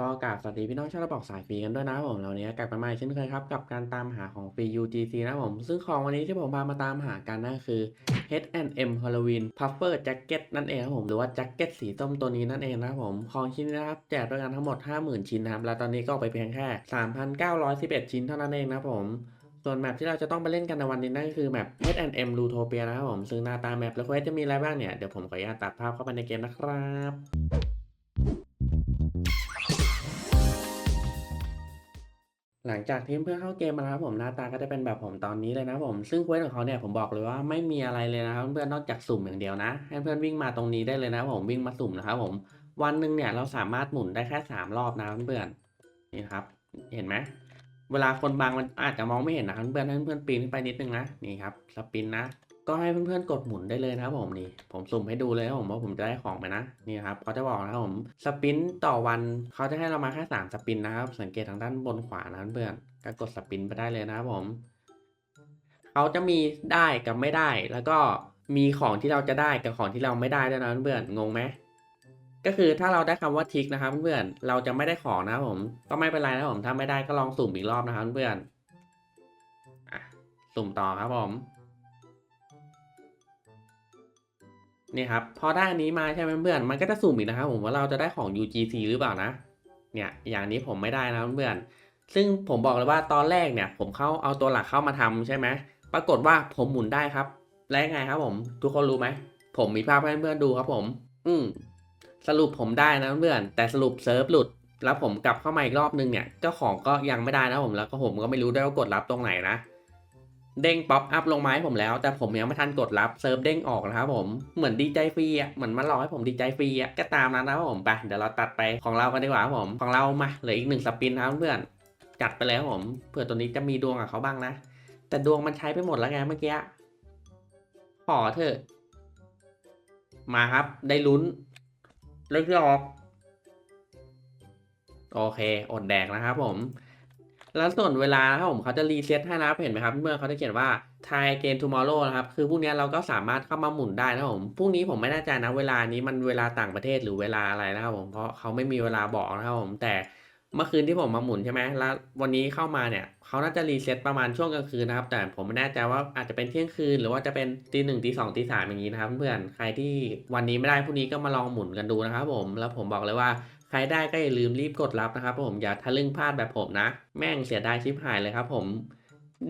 ก็กราบสวัสดีพี่น้องชาวระบอกสายฟรีกันด้วยนะผมแล้ววันนี้กลับมาใหม่เช่นเคยครับ กับการตามหาของฟรี UGC นะผม ซึ่งของวันนี้ที่ผมพามาตามหากันนั่นคือ H&M Halloween Puffer Jacket นั่นเองครับผมหรือว่าแจ็คเก็ตสีส้มตัวนี้นั่นเองนะครับผมของชิ้นนี้นะครับแจกด้วยกันทั้งหมด 50,000 ชิ้นนะครับแล้วตอนนี้ก็ออกไปเพียงแค่ 3,911 ชิ้นเท่านั้นเองนะผมส่วนแมปที่เราจะต้องไปเล่นกันในวันนี้นั่นก็คือแมป H&M Lootopia นะครับผมซึ่งหน้าตาแมปและเควสจะมีอะไรบ้างเนี่ยเดี๋ยวผมขออนุญาตตัดภาพเข้าไปในเกมนะครับ หลังจากที่เพื่อนเข้าเกมมาแล้วครับผมหน้าตาก็จะเป็นแบบผมตอนนี้เลยนะผมซึ่งเควสของเขาเนี่ยผมบอกเลยว่าไม่มีอะไรเลยนะครับเพื่อนๆนอกจากสุ่มอย่างเดียวนะให้เพื่อนวิ่งมาตรงนี้ได้เลยนะผมวิ่งมาสุ่มนะครับผมวันหนึ่งเนี่ยเราสามารถหมุนได้แค่สามรอบนะเพื่อนๆนี่ครับ เห็นไหมเวลาคนบางมันอาจจะมองไม่เห็นนะครับเพื่อนๆเพื่อนๆปีนขึ้นไปนิดนึงนะนี่ครับสปินนะ ก็ให้เพื่อนๆกดหมุนได้เลยนะครับผมนี่ ผมสุ่มให้ดูเลยนะครับผมว่าผมจะได้ของไปนะนี่ครับเขาจะบอกนะครับผมสปินต่อวันเขาจะให้เรามาแค่สามสปินนะครับ สังเกตทางด้านบนขวานะเพื่อนก็กดสปินไปได้เลยนะครับผมเขาจะมีได้กับไม่ได้ แล้วก็มีของที่เราจะได้กับของที่เราไม่ได้ด้วยนะเพื่อนงงไหมก็คือถ้าเราได้คำว่าทิกนะครับเพื่อนเราจะไม่ได้ของนะครับผมก็ไม่เป็นไรนะผมถ้าไม่ได้ก็ลองสุ่มอีกรอบนะครับเพื่อนสุ่มต่อครับผม นี่ครับพอได้อันนี้มาใช่ไหมเพื่อนมันก็จะสุ่มอีกนะครับผมว่าเราจะได้ของ UGC หรือเปล่านะ เนี่ยอย่างนี้ผมไม่ได้นะเพื่อนซึ่งผมบอกเลยว่าตอนแรกเนี่ย ผมเข้าเอาตัวหลักเข้ามาทำใช่ไหมปรากฏว่าผมหมุนได้ครับ และยังไงครับผม ทุกคนรู้ไหมผมมีภาพให้เพื่อนดูครับผม อืมสรุปผมได้นะเพื่อนแต่สรุปเซิร์ฟหลุด แล้วผมกลับเข้ามาอีกรอบนึงเนี่ยเจ้าของก็ยังไม่ได้นะผมแล้วก็ผมก็ไม่รู้ด้วยว่ากดรับตรงไหนนะ เด้งป๊อปอัพลงมาให้ผมแล้ว แต่ผมยังไม่ทันกดรับเซิร์ฟเด้งออกนะครับผมเหมือนดีใจฟรีอะเหมือนมาหลอกให้ผมดีใจฟรีอะก็ตามนั้นนะครับผมไปเดี๋ยวเราตัดไปของเรากันดีกว่าครับผมของเรามาเหลืออีกหนึ่งสปินนะครับเพื่อนจัดไปแล้วผมเผื่อตัวนี้จะมีดวงกับเขาบ้างนะ แต่ดวงมันใช้ไปหมดแล้วไงเมื่อกี้ขอเถอะ มาครับ ได้ลุ้นเลือกที่ออก โอเค อดแดกนะครับผม แล้วส่วนเวลาครับผมเขาจะรีเซ็ตให้นะครับเห็นไหมครับเมื่อเขาจะเขียนว่า Thai Again Tomorrow นะครับคือพรุ่งนี้เราก็สามารถเข้ามาหมุนได้นะผมพรุ่งนี้ผมไม่แน่ใจนะเวลานี้มันเวลาต่างประเทศหรือเวลาอะไรนะครับผมเพราะเขาไม่มีเวลาบอกนะครับผมแต่เมื่อคืนที่ผมมาหมุนใช่ไหมแล้ววันนี้เข้ามาเนี่ยเขาน่าจะรีเซ็ตประมาณช่วงกลางคืนนะครับ แต่ผมไม่แน่ใจว่าอาจจะเป็นเที่ยงคืน หรือว่าจะเป็นตีหนึ่งตีสองตีสามอย่างนี้นะครับเพื่อนใครที่วันนี้ไม่ได้พรุ่งนี้ก็มาลองหมุนกันดูนะครับผมแล้วผมบอกเลยว่า ใครได้ก็อย่าลืมรีบกดรับนะครับผมอย่าทะลึ่งพลาดแบบผมนะ แม่งเสียดายชิบหายเลยครับผม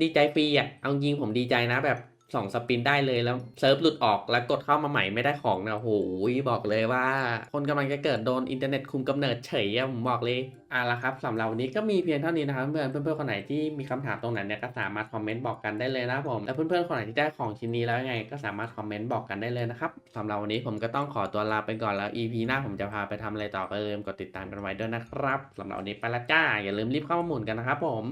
ดีใจฟรีอะเอายิงผมดีใจนะแบบ สองสปินได้เลยแล้วเซิร์ฟหลุดออกแล้วกดเข้ามาใหม่ไม่ได้ของนะโอ้โหบอกเลยว่า คนกำลังจะเกิดโดนอินเทอร์เน็ตคุมกำเนิดเฉยอะผมบอกเลยอะละครับสำหรับวันนี้ก็มีเพียงเท่านี้นะครับเพื่อนเพื่อนคนไหนที่มีคำถามตรงไหนเนี่ยก็สามารถคอมเมนต์บอกกันได้เลยนะครับผมแล้วเพื่อนคนไหนที่ได้ของชิ้นนี้แล้วยังไง ก็สามารถคอมเมนต์บอกกันได้เลยนะครับสำหรับวันนี้ผมก็ต้องขอตัวลาไปก่อนแล้ว EP หน้าผมจะพาไปทำอะไรต่อก็อย่าลืมกดติดตามกันไว้ด้วยนะครับสำหรับวันนี้ไปละจ้าอย่าลืมรีบเข้ามาหมุนกันนะครับผม